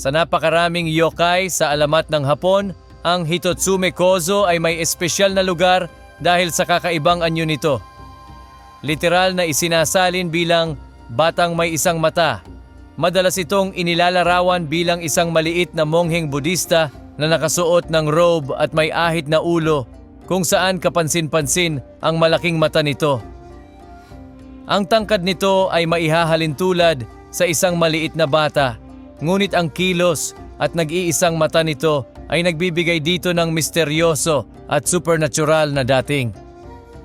Sa napakaraming yokai sa alamat ng Hapon, ang Hitotsume Kozo ay may espesyal na lugar dahil sa kakaibang anyo nito. Literal na isinasalin bilang batang may isang mata. Madalas itong inilalarawan bilang isang maliit na mongheng Budista na nakasuot ng robe at may ahit na ulo kung saan kapansin-pansin ang malaking mata nito. Ang tangkad nito ay maihahalin tulad sa isang maliit na bata, ngunit ang kilos at nag-iisang mata nito ay nagbibigay dito ng misteryoso at supernatural na dating.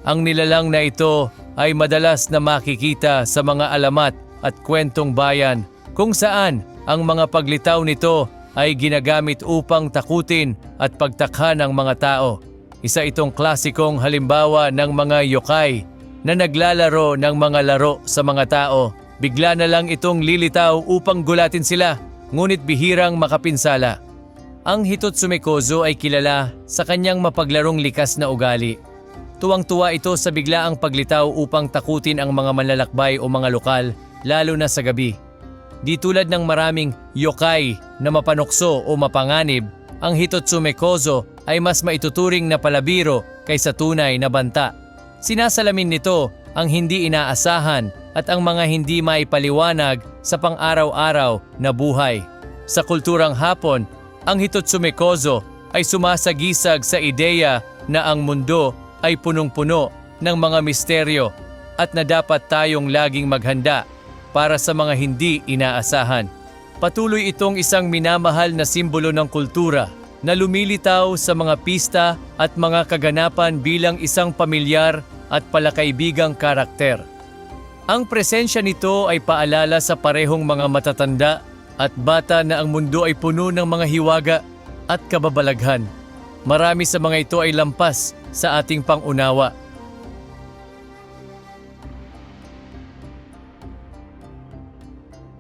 Ang nilalang na ito ay madalas na makikita sa mga alamat at kwentong bayan kung saan ang mga paglitaw nito ay ginagamit upang takutin at pagtakha ng mga tao. Isa itong klasikong halimbawa ng mga yokai na naglalaro ng mga laro sa mga tao. Bigla na lang itong lilitaw upang gulatin sila, ngunit bihirang makapinsala. Ang Hitotsume Kozo ay kilala sa kanyang mapaglarong likas na ugali. Tuwang-tuwa ito sa biglaang paglitaw upang takutin ang mga manlalakbay o mga lokal, lalo na sa gabi. Di tulad ng maraming yokai na mapanokso o mapanganib, ang Hitotsume Kozo ay mas maituturing na palabiro kaysa tunay na banta. Sinasalamin nito ang hindi inaasahan at ang mga hindi maipaliwanag sa pang-araw-araw na buhay. Sa kulturang Hapon, ang Hitotsume Kozo ay sumasagisag sa ideya na ang mundo ay punong-puno ng mga misteryo at na dapat tayong laging maghanda para sa mga hindi inaasahan. Patuloy itong isang minamahal na simbolo ng kultura na lumilitaw sa mga pista at mga kaganapan bilang isang pamilyar at palakaibigang karakter. Ang presensya nito ay paalala sa parehong mga matatanda at bata na ang mundo ay puno ng mga hiwaga at kababalaghan. Marami sa mga ito ay lampas sa ating pangunawa